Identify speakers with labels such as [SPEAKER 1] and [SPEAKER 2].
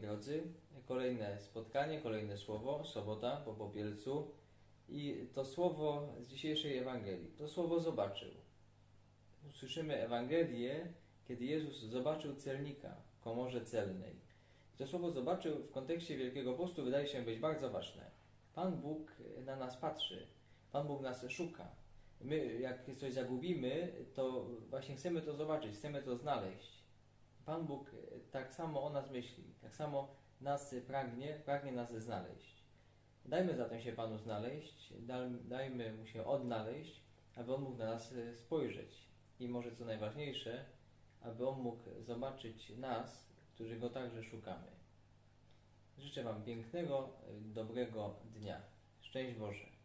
[SPEAKER 1] drodzy, kolejne spotkanie, kolejne słowo, sobota po popielcu i to słowo z dzisiejszej Ewangelii, to słowo zobaczył. Usłyszymy Ewangelię, kiedy Jezus zobaczył celnika w komorze celnej. To słowo zobaczył w kontekście Wielkiego Postu wydaje się być bardzo ważne. Pan Bóg na nas patrzy, Pan Bóg nas szuka. My, jak coś zagubimy, to właśnie chcemy to zobaczyć, chcemy to znaleźć. Pan Bóg tak samo o nas myśli, tak samo nas pragnie, pragnie nas znaleźć. Dajmy zatem się Panu znaleźć, dajmy Mu się odnaleźć, aby On mógł na nas spojrzeć. I może co najważniejsze, aby On mógł zobaczyć nas, którzy Go także szukamy. Życzę Wam pięknego, dobrego dnia. Szczęść Boże.